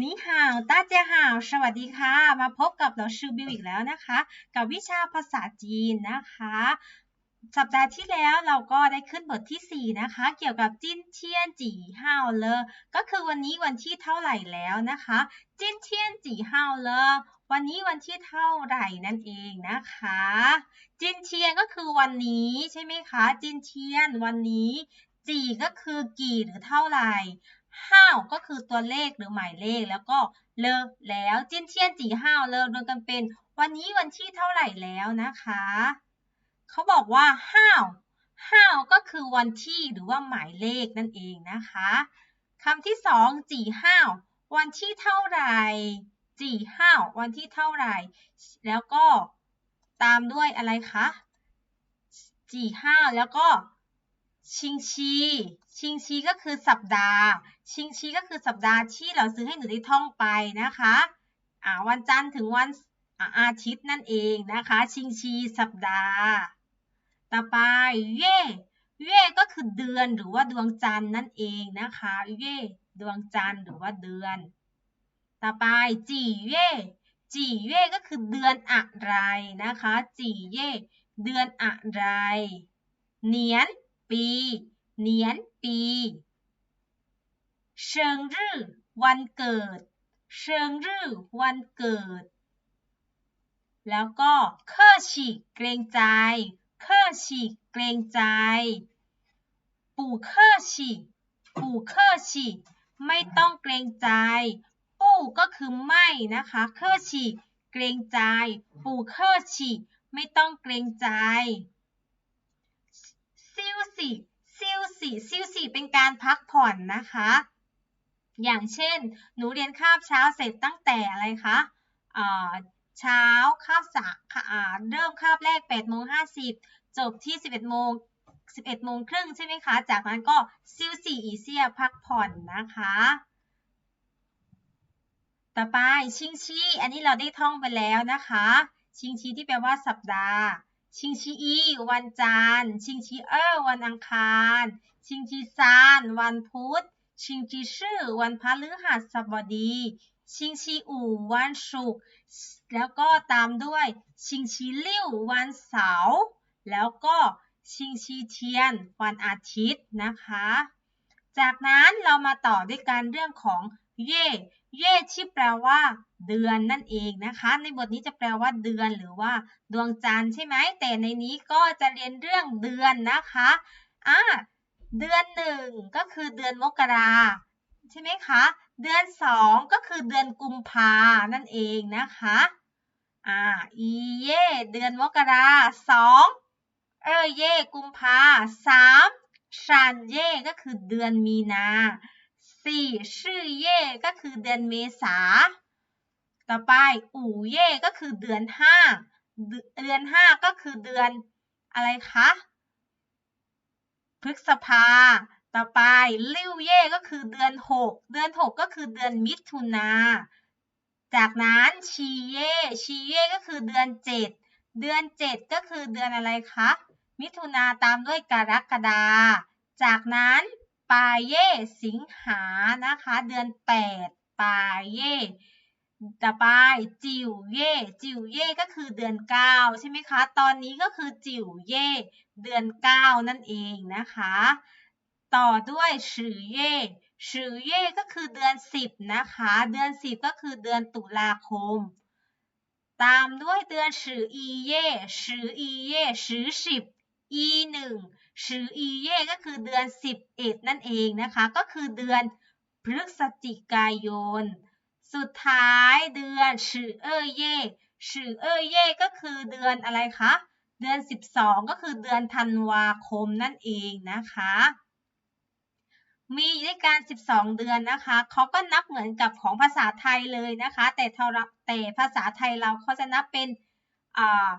นี่ฮาวต้าเจียฮาว สวัสดีค่ะ มาพบกับเราชื่อบิวอีกแล้วนะคะ กับวิชาภาษาจีนนะคะ สัปดาห์ที่แล้วเราก็ได้ขึ้นบทที่ 4 นะคะ เกี่ยวกับจินเทียนจีฮาวเลอก็คือวันนี้วันที่เท่าไหร่แล้วนะคะ จินเทียนจีฮาวเลอวันนี้วันที่เท่าไหร่นั่นเองนะคะ จินเทียนก็คือวันนี้ใช่ไหมคะ จินเทียนวันนี้จีก็คือกี่หรือเท่าไหร่ ห้าวก็คือตัวเลขหรือหมายเลขแล้วก็เลอแล้วจิ้นเทียนจีห้าวเลอรวมกันเป็น วันนี้วันที่เท่าไหร่แล้วนะคะเขาบอกว่าห้าวห้าวก็คือวันที่หรือว่าหมายเลขนั่นเองนะคะคำที่สองจีห้าววันที่เท่าไหร่จีห้าววันที่เท่าไหร่ แล้วก็ตามด้วยอะไรคะจีห้าวแล้วก็ ชิงชี ชิงชีก็คือสัปดาห์ ชิงชีก็คือสัปดาห์ที่เราซื้อให้หนูได้ท่องไปนะคะอ่าวันจันทร์ถึงวันอาทิตย์นั่นเองนะคะ ชิงชีสัปดาห์ ต่อไปเย่เย่ก็คือเดือนหรือว่าดวงจันทร์นั่นเองนะคะเย่ดวงจันทร์หรือว่าเดือน ต่อไปจีเย่จีเย่ก็คือเดือนอะไรนะคะ จีเย่เดือนอะไรเนียน ปีเนียนปีเชิงรื่อวันเกิด เชิงรื่อวันเกิด แล้วก็เคอฉีเกรงใจ เคอฉีเกรงใจ ปู่เคอฉีปู่เคอฉีไม่ต้องเกรงใจ ปู่ก็คือไม่นะคะ เคอฉีเกรงใจ ปู่เคอฉีไม่ต้องเกรงใจ วสี่ซิวสี่ซิวสี่เป็นการพักผ่อนนะคะ อย่างเช่น หนูเรียนคาบเช้าเสร็จตั้งแต่อะไรคะเช้าคาบสามเริ่มคาบแรก8โมง50 จบที่ 11โมง11โมงครึ่งใช่ไหมคะ จากนั้นก็ซิวสี่อีเซียพักผ่อนนะคะ ต่อไปชิงชี อันนี้เราได้ท่องไปแล้วนะคะ ชิงชีที่แปลว่าสัปดาห์ ชิงชีอีวันจันทร์ชิงชีเออวันอังคาร ชิงชีซานวันพุธ ชิงชีชื่อวันพฤหัสบดี ชิงชีอู่วันศุกร์แล้วก็ตามด้วย ชิงชีลิ่ววันเสาร์แล้วก็ชิงชีเทียนวันอาทิตย์นะคะ จากนั้นเรามาต่อด้วยการเรื่องของ เย่เย่ที่แปลว่า เดือนนั่นเองนะคะ ในบทนี้จะแปลว่าเดือนหรือว่า ดวงจันทร์ใช่ไหมแต่ในนี้ก็จะเรียนเรื่องเดือนนะคะอ่าเดือนหนึ่งก็คือเดือนมกราใช่ไหมคะ เดือนสองก็คือเดือนกุมภานั่นเองนะคะอ่าอีเย่เดือนมกราสองเออเย่กุมภาสามชันเย่ก็คือเดือนมีนา สี่ชื่อเย่ก็คือเดือนเมษา ต่อไปอู่เย่ก็คือเดือนห้าเดือนห้าก็คือเดือนอะไรคะ พฤษภา ต่อไปลิ่วเย่ก็คือเดือนหกเดือนหกก็คือเดือนมิถุนา จากนั้นชีเย่ชีเย่ก็คือเดือนเจ็ดเดือนเจ็ดก็คือเดือนอะไรคะ มิถุนาตามด้วยกรกฎา จากนั้น ปาเย่สิงหานะคะ เดือน 8 ปาเย่ต่อไปจิวเย่จิวเย่ก็คือเดือน 9 ใช่ไหมคะ ตอนนี้ก็คือจิวเย่เดือน 9 นั่นเองนะคะ ต่อด้วยชือเย่ชือเย่ก็คือเดือน 10 นะคะ เดือน 10 ก็คือเดือนตุลาคม ตามด้วยเดือนชืออีเย่ชืออีเย่ชือสิบ อีหนึ่งชื่ออีเย่ก็คือเดือน 11 นั่นเองนะคะ ก็คือเดือนพฤศจิกายน สุดท้ายเดือนชื่อเอเย่ชื่อเอเย่ก็คือเดือนอะไรคะเดือน 12 ก็คือเดือนธันวาคมนั่นเองนะคะ มีด้วยการ12 เดือนนะคะเขาก็นับเหมือนกับของภาษาไทยเลยนะคะ แต่แต่ภาษาไทยเราเขาจะนับเป็นอ่า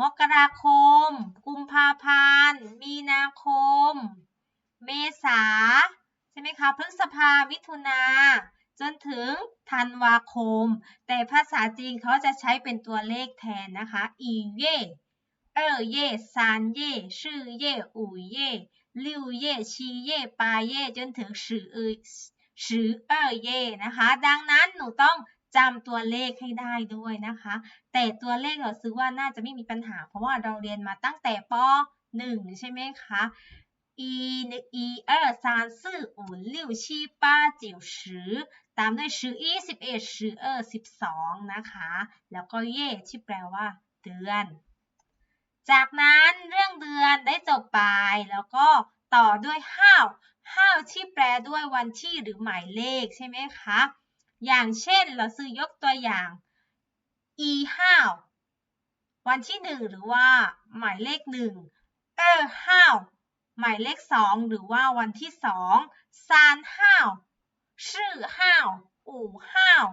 มกราคม กุมภาพันธ์ มีนาคม เมษาใช่ไหมคะ พฤษภา มิถุนา จนถึงธันวาคม แต่ภาษาจีนเขาจะใช้เป็นตัวเลขแทนนะคะ อีเย่เออเย่ซานเย่ชื่อเย่อูเย่ลิวเย่ชีเย่ปาเย่จนถึงสือเอ十二เย่นะคะ ดังนั้นหนูต้อง จำตัวเลขให้ได้ด้วยนะคะ แต่ตัวเลขเราซื้อว่าน่าจะไม่มีปัญหา เพราะว่าเราเรียนมาตั้งแต่ป .1 ใช่ไหมคะ一一二三四五六七八九十ตามด้วย十一สิบเอ็ด十二สิบสองนะคะ แล้วก็เย่ที่แปลว่าเดือน จากนั้นเรื่องเดือนได้จบไป แล้วก็ต่อด้วย how how ที่แปลด้วยวันที่หรือหมายเลขใช่ไหมคะ อย่างเช่น เราซื้อยกตัวอย่าง e ห้าววันที่หนึ่งหรือว่าหมายเลขหนึ่งเอห้าวหมายเลขสองหรือว่าวันที่สองซานห้าวชื่อห้าวอู่ห้าว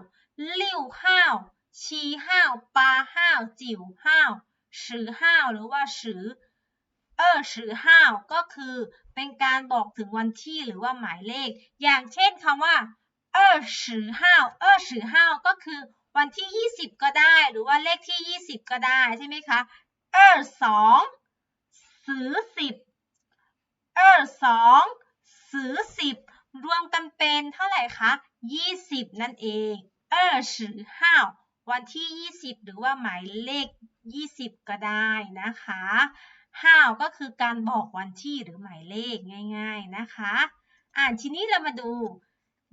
ลิ่วห้าวชีห้าวปาห้าวจิ๋วห้าวสือห้าวหรือว่าสือเออสือห้าวก็คือเป็นการบอกถึงวันที่หรือว่าหมายเลข อย่างเช่นคำว่า เออสือห้าวเออสือห้าวก็คือวันที่ยี่สิบก็ได้ หรือว่าเลขที่ยี่สิบก็ได้ใช่ไหมคะเออสองสือสิบเออสองสือสิบรวมกันเป็นเท่าไหร่คะยี่สิบนั่นเองเออสือห้าววันที่ยี่สิบหรือว่าหมายเลขยี่สิบก็ได้นะคะห้าวก็คือการบอกวันที่หรือหมายเลขง่าย ๆนะคะ อ่านทีนี้เรามาดู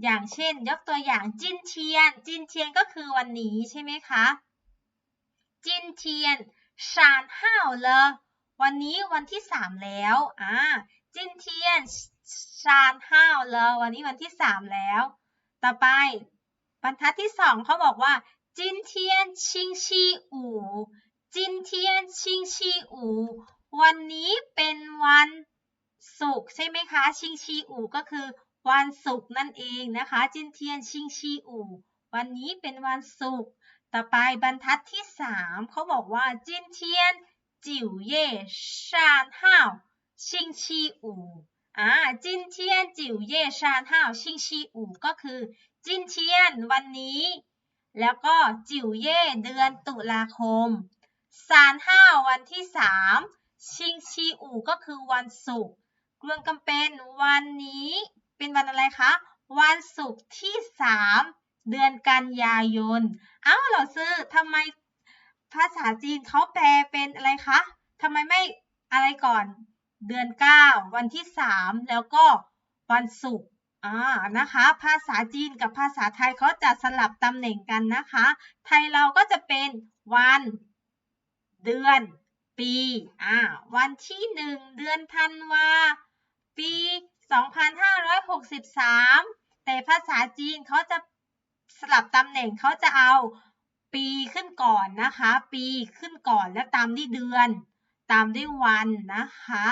อย่างเช่น ยกตัวอย่างจินเทียน จินเทียนก็คือวันนี้ใช่ไหมคะจินเทียนสานห้าวเลยวันนี้วันที่สามแล้วอ่าจินเทียนสานห้าวเลยวันนี้วันที่สามแล้ว ต่อไปบรรทัดที่สองเขาบอกว่าจินเทียนชิงชีอูจินเทียนชิงชีอูวันนี้เป็นวันศุกร์ใช่ไหมคะ ชิงชีอูก็คือ วันศุกร์นั่นเองนะคะจินเทียนชิงชีอู่วันนี้เป็นวันศุกร์ต่อไปบรรทัดที่สามเขาบอกว่าจินเทียนจิ๋วเย่ชานห้าวชิงชีอู่อ่าจินเทียนจิ๋วเย่ชานห้าวชิงชีอู่ก็คือจินเทียนวันนี้ แล้วก็จิ๋วเย่เดือนตุลาคมซานห้าววันที่สามชิงชีอู่ก็คือวันศุกร์รวมกันเป็นวันนี้ เป็นวันอะไรคะ วันศุกร์ที่สามเดือนกันยายน เอ้าเราซื้อทำไมภาษาจีนเขาแปลเป็นอะไรคะทำไมไม่อะไรก่อน เดือนเก้าวันที่สามแล้วก็วันศุกร์อ่านะคะ ภาษาจีนกับภาษาไทยเขาจะสลับตำแหน่งกันนะคะ ไทยเราก็จะเป็นวัน เดือน ปี อ่า วันที่หนึ่งเดือนธันวา ปี 2563 แต่ภาษาจีนเขาจะสลับตำแหน่งเขาจะเอาปีขึ้นก่อนนะคะ ปีขึ้นก่อนแล้วตามด้วยเดือน ตามด้วยวันนะคะ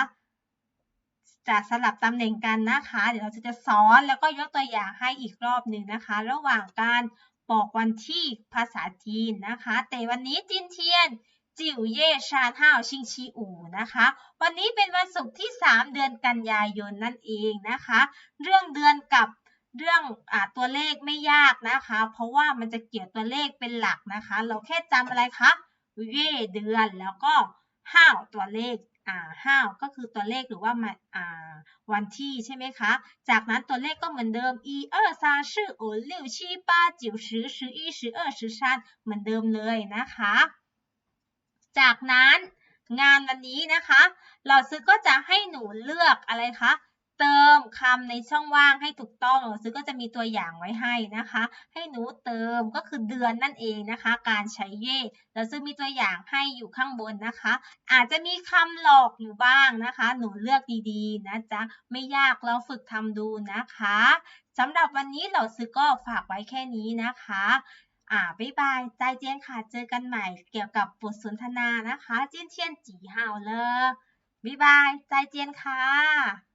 จะสลับตำแหน่งกันนะคะ เดี๋ยวเราจะสอนแล้วก็ยกตัวอย่างให้อีกรอบหนึ่งนะคะ ระหว่างการบอกวันที่ภาษาจีนนะคะ แต่วันนี้จินเทียน จิ๋วเย่ชานห้าวชิงชีอูนะคะ วันนี้เป็นวันศุกร์ที่ 3 เดือนกันยายนนั่นเองนะคะ เรื่องเดือนกับเรื่องอตัวเลขไม่ยากนะคะ เพราะว่ามันจะเกี่ยวตัวเลขเป็นหลักนะคะ เราแค่จำอะไรคะเย่เดือนแล้วก็ห้าวตัวเลขอ่าห้าวก็คือตัวเลขหรือว่ามาอ่าวันที่ใช่ไหมคะ จากนั้นตัวเลขก็เหมือนเดิม一二三四五六七八九十十一十二十三เหมือนเดิมเลยนะคะ จากนั้นงานวันนี้นะคะเราซื้อก็จะให้หนูเลือกอะไรคะเติมคำในช่องว่างให้ถูกต้องเราซื้อก็จะมีตัวอย่างไว้ให้นะคะ ให้หนูเติมก็คือเดือนนั่นเองนะคะ การใช้เย่เราซื้อมีตัวอย่างให้อยู่ข้างบนนะคะ อาจจะมีคำหลอกอยู่บ้างนะคะ หนูเลือกดีๆนะจ๊ะไม่ยากเราฝึกทำดูนะคะสำหรับวันนี้เราซื้อก็ฝากไว้แค่นี้นะคะ อ่าบ๊ายบายใจเจียนค่ะ เจอกันใหม่เกี่ยวกับบทสนทนานะคะ เจียนเทียนจีเฮาเลยบ๊ายบายใจเจียนค่ะ